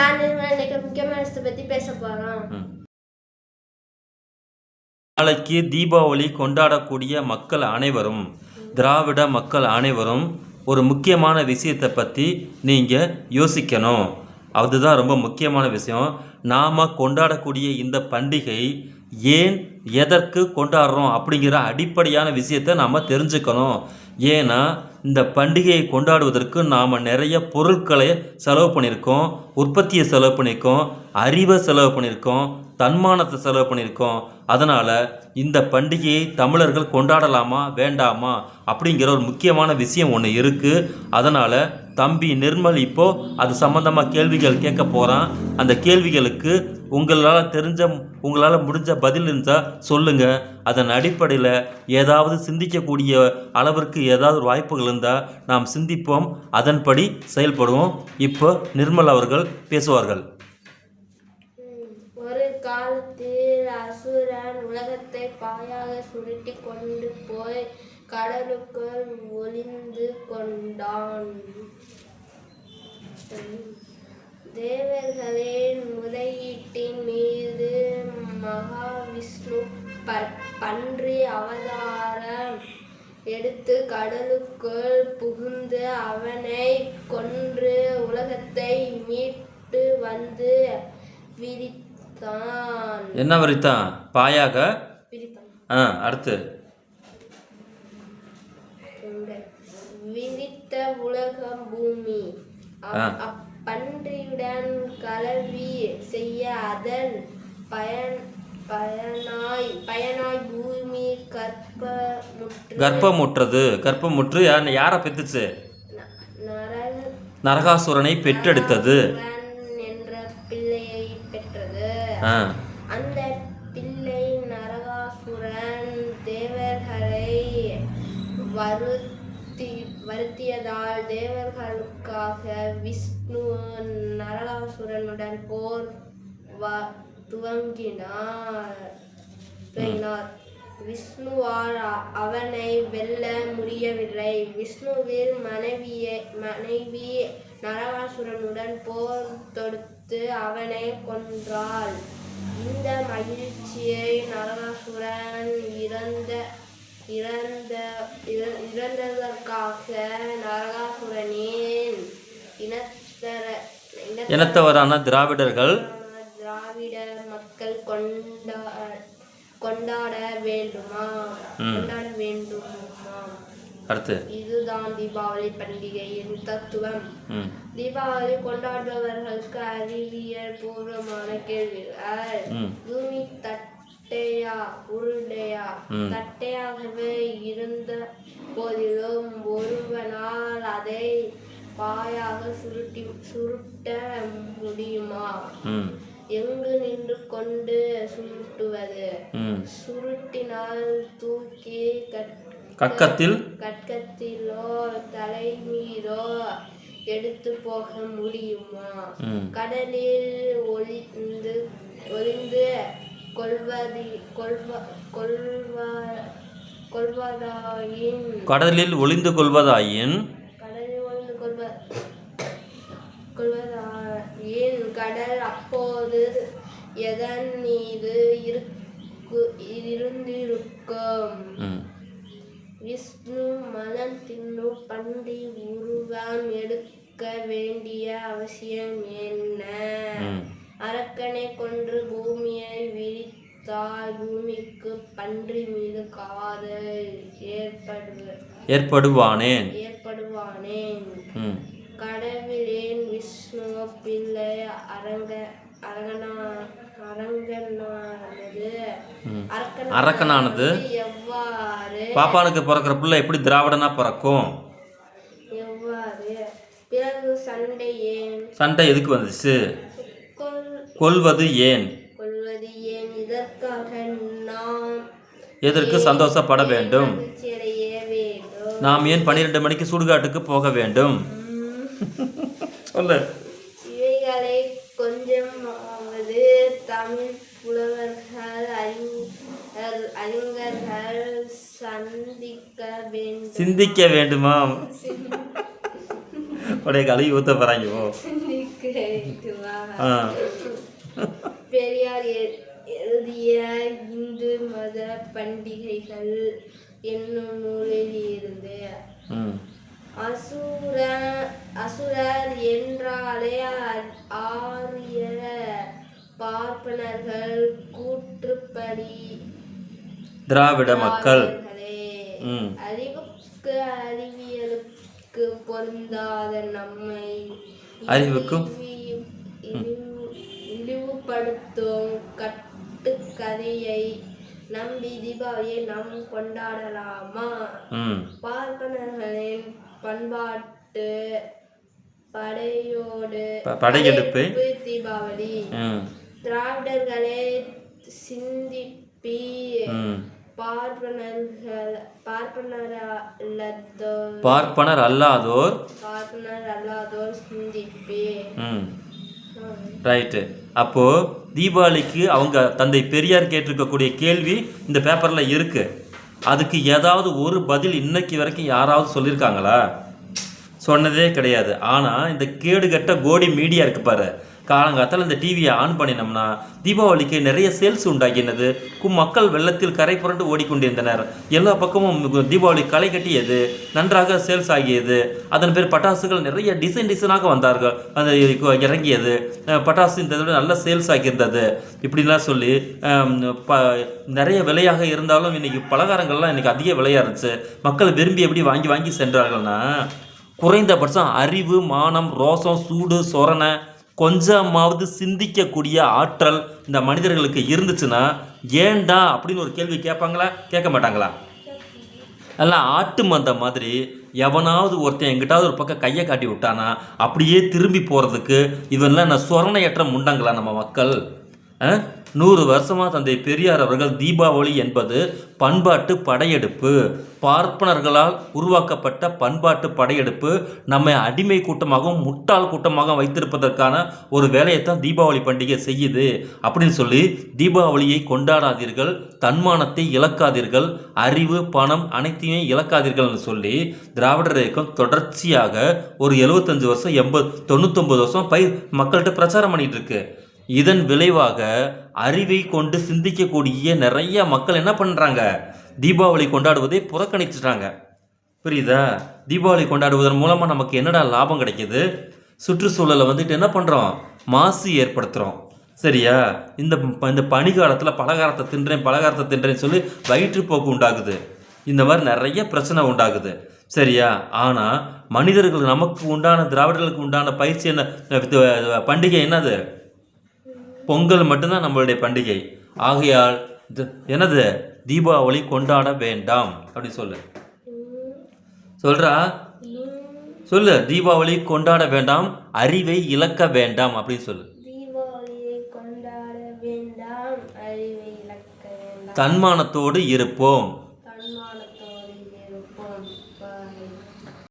நான் இன்னைக்கு முக்கியமான விஷயத்தை பேச நாளைக்கு தீபாவளி கொண்டாடக்கூடிய மக்கள் அனைவரும் திராவிட மக்கள் அனைவரும் ஒரு முக்கியமான விஷயத்தை பற்றி நீங்கள் யோசிக்கணும். அதுதான் ரொம்ப முக்கியமான விஷயம். நாம் கொண்டாடக்கூடிய இந்த பண்டிகை ஏன் எதற்கு கொண்டாடுறோம் அப்படிங்கிற அடிப்படையான விஷயத்தை நாம் தெரிஞ்சுக்கணும். ஏன்னா இந்த பண்டிகையை கொண்டாடுவதற்கு நாம் நிறைய பொருட்களை செலவு பண்ணியிருக்கோம். உற்பத்தியை செலவு பண்ணியிருக்கோம். அறிவை செலவு பண்ணியிருக்கோம். தன்மானத்தை செலவு பண்ணியிருக்கோம். அதனால் இந்த பண்டிகையை தமிழர்கள் கொண்டாடலாமா வேண்டாமா அப்படிங்கிற ஒரு முக்கியமான விஷயம் ஒன்று இருக்குது அதனால் தம்பி நிர்மல் இப்போது அது சம்மந்தமாக கேள்விகள் கேட்க போகிறான் அந்த கேள்விகளுக்கு உங்களால் தெரிஞ்ச உங்களால் முடிஞ்ச பதில் இருந்தால் சொல்லுங்கள் அதன் அடிப்படையில் ஏதாவது சிந்திக்கக்கூடிய அளவிற்கு ஏதாவது வாய்ப்புகள் இருந்தால் நாம் சிந்திப்போம். அதன்படி செயல்படுவோம். இப்போ நிர்மல் அவர்கள் பேசுவார்கள். ஒரு காலத்தில் அசுரன் உலகத்தை பாயாக சுருட்டி கொண்டு போய் கடலுக்குள் ஒளிந்து கொண்டான். தேவர்களின் முறையீட்டின் மீது மகாவிஷ்ணு ப- பன்றி அவதாரம் எடுத்து கடலுக்குள் புகுந்து அவனை கொன்று உலகத்தை மீட்டு வந்து விரித்தான். என்ன வரித்தான்? பாயாக? விரித்தான். ஆ அடுத்து. விரித்த உலகம் பூமி. அப்பன்றியுடன் கலவி செய்ய அதன் பயன் பயனாய் பயனாய் பூமி கற்பமுற்று. கர்ப்பமுற்றது கர்ப்பமுற்று யார் யாரை நரக நரகாசுரனை பெற்றெடுத்தது. என்ற பிள்ளையை பெற்றது. ஆ. அந்த பிள்ளை நரகாசுரன் தேவர்களை வருத்தி வருத்தியதால் தேவர்களுக்காக விஷ்ணு நரகாசுரனுடன் போர் வ- துவங்கினார் விஷ்ணுவால் அவனை வெல்ல முடியவில்லை விஷ்ணுவின் மனைவியை மனைவி நரகாசுரனுடன் போர் தொடுத்து அவனை கொன்றாள் இந்த மகிழ்ச்சியை நரகாசுரன் இறந்த இறந்த இறந்ததற்காக நரகாசுரனின் இன இனத்தவரான திராவிடர்கள் திராவிட மக்கள் கொண்டா கொண்டாட வேண்டுமா. கொண்டாட வேண்டுமா அடுத்து. இதுதான் தீபாவளி பண்டிகையின் தத்துவம். தீபாவளி கொண்டாடுபவர்களுக்கு அறிவியல் பூர்வமான கேள்விகள். பூமி தட்டையா உருண்டையா. தட்டையாகவே இருந்த போதிலும் ஒருவனால் அதை பாயாக சுருட்டி சுருட்ட முடியுமா? எங்கு நின்று கொண்டு சுருட்டுவது? சுருட்டினால் தூக்கி கக்கத்தில் கட்கத்திலோ தலை மீதோ எடுத்து போக முடியுமா? கடலில் ஒளிந்து ஒளிந்து கொள்வதி கொள்வ கொள்வ கொள்வதாயின் கடலில் ஒளிந்து கொள்வதாயின் கொள்வதாயின் கடல் அப்போது எதன் மீது இருக்கு இருந்திருக்கும்? விஷ்ணு மனம் தின்னு பண்டி உருவம் எடுக்க வேண்டிய அவசியம் என்ன? அரக்கனை கொன்று பூமியை விரித்தால் பூமிக்கு பன்றி மீது காதல் ஏற்படு ஏற்படுவானேன் ஏற்படுவானேன். ம் கடவுளேன் விஷ்ணு பிள்ளை அரங்க அரங்கனா. அரக்கனானது பாப்பானுக்கு பிறக்கிற பிள்ளை எப்படி திராவிடனா பிறக்கும்? சண்டை ஏன்? சண்டை எதுக்கு வந்துச்சு? கொள்வது ஏன்? எதற்கு சந்தோஷப்பட வேண்டும்? நாம் ஏன் பன்னிரெண்டு மணிக்கு சுடுகாட்டுக்கு போக வேண்டும்? சொல்லு. இவைகளை கொஞ்சமாவது தமிழ் புலவர்கள் அறிஞர் அறிஞர்கள் சந்திக்க வேண்டும். சிந்திக்க வேண்டுமா? உடைய கழுவி ஊத்த போறாங்க பெரியார் எழுதிய இந்து மத பண்டிகைகள் என்னும் நூலில் இருந்து அசுர அசுரர் என்றாலே ஆரிய பார்ப்பனர்கள் கூற்றுப்படி திராவிட மக்கள். அறிவுக்கு அறிவியலுக்கு பொருந்தாத நம்மை இழிவு- இழிவுபடுத்தும் கட்டுக்கதையை நம்பி தீபாவளியை நாம் கொண்டாடலாமா? பார்ப்பனர்களின் பண்பாட்டு படையோடு படையெடுப்பு. தீபாவளி. திராவிடர்களே சிந்திப்பி பார்ப்பனர் அல்லாதோர் பார்ப்பனர் அல்லாதோர் சிந்திப்பி. ரைட்டு. அப்போ தீபாவளிக்கு அவங்க தந்தை பெரியார் கேட்டிருக்கக்கூடிய கேள்வி இந்த பேப்பர்ல இருக்கு. அதுக்கு ஏதாவது ஒரு பதில் இன்னைக்கு வரைக்கும் யாராவது சொல்லியிருக்காங்களா சொன்னதே கிடையாது. ஆனால் இந்த கேடு கட்ட கோடி மீடியா இருக்கு பாரு. காலங்காலத்தில் இந்த டிவியை ஆன் பண்ணினோம்னா தீபாவளிக்கு நிறைய சேல்ஸ் உண்டாகினது. கு- மக்கள் வெள்ளத்தில் கரை புரண்டு ஓடிக்கொண்டிருந்தனர். எல்லா பக்கமும் தீபாவளி களை கட்டியது நன்றாக சேல்ஸ் ஆகியது. அதன் பேர் பட்டாசுகள் நிறைய டிசைன் டிசைனாக வந்தார்கள். அந்த இறங்கியது. பட்டாசு இந்த தடவை நல்ல சேல்ஸ் ஆகியிருந்தது. இப்படிலாம் சொல்லி ப நிறைய விலையாக இருந்தாலும் இன்றைக்கி பலகாரங்கள்லாம் இன்றைக்கி அதிக விலையாக இருந்துச்சு. மக்கள் விரும்பி எப்படி வாங்கி வாங்கி சென்றார்கள்னா குறைந்தபட்சம் அறிவு மானம் ரோசம் சூடு சொரணை கொஞ்சமாவது சிந்திக்கக்கூடிய ஆற்றல் இந்த மனிதர்களுக்கு இருந்துச்சுன்னா ஏன்டா அப்படின்னு ஒரு கேள்வி கேட்பாங்களா கேட்க மாட்டாங்களா எல்லாம் ஆட்டு மந்த மாதிரி எவனாவது ஒருத்தன் எங்கிட்டாவது ஒரு பக்கம் கையை காட்டி விட்டானா அப்படியே திரும்பி போகிறதுக்கு இதெல்லாம் நான் சொரணையற்ற முண்டங்களா நம்ம மக்கள் ஆ? நூறு வருஷமாக தந்தை பெரியார் அவர்கள் தீபாவளி என்பது பண்பாட்டு படையெடுப்பு. பார்ப்பனர்களால் உருவாக்கப்பட்ட பண்பாட்டு படையெடுப்பு நம்மை அடிமை கூட்டமாகவும் முட்டாள் கூட்டமாகவும் வைத்திருப்பதற்கான ஒரு வேலையைத்தான் தீபாவளி பண்டிகை செய்யுது. அப்படின்னு சொல்லி தீபாவளியை கொண்டாடாதீர்கள் தன்மானத்தை இழக்காதீர்கள் அறிவு பணம் அனைத்தையும் இழக்காதீர்கள்னு சொல்லி திராவிடர் இயக்கம் தொடர்ச்சியாக ஒரு எழுபத்தஞ்சு வருஷம் எண்பது தொண்ணூத்தொம்பது வருஷம் பயிர் மக்கள்கிட்ட பிரச்சாரம் பண்ணிகிட்டு இருக்கு. இதன் விளைவாக அறிவை கொண்டு சிந்திக்கக்கூடிய நிறைய மக்கள் என்ன பண்ணுறாங்க தீபாவளி கொண்டாடுவதை புறக்கணிச்சிட்டாங்க. புரியுதா? தீபாவளி கொண்டாடுவதன் மூலமாக நமக்கு என்னடா லாபம் கிடைக்குது? சுற்றுச்சூழலை வந்துட்டு என்ன பண்ணுறோம் மாசு ஏற்படுத்துகிறோம் சரியா? இந்த இந்த பனிகாலத்தில் பலகாரத்தை தின்றேன் பலகாரத்தை தின்றேன்னு சொல்லி வயிற்றுப்போக்கு உண்டாகுது. இந்த மாதிரி நிறைய பிரச்சனை உண்டாகுது. சரியா? ஆனால் மனிதர்கள் நமக்கு உண்டான திராவிடர்களுக்கு உண்டான பயிற்சி என்ன? பண்டிகை என்னது? பொங்கல் மட்டும்தான் நம்மளுடைய பண்டிகை. ஆகையால் தி- என்னது? தீபாவளி கொண்டாட வேண்டாம். அப்படி சொல்லு. சொல்றா? சொல்லு. தீபாவளி கொண்டாட வேண்டாம் அறிவை இழக்க வேண்டாம். அப்படின்னு சொல்லு. தன்மானத்தோடு இருப்போம்.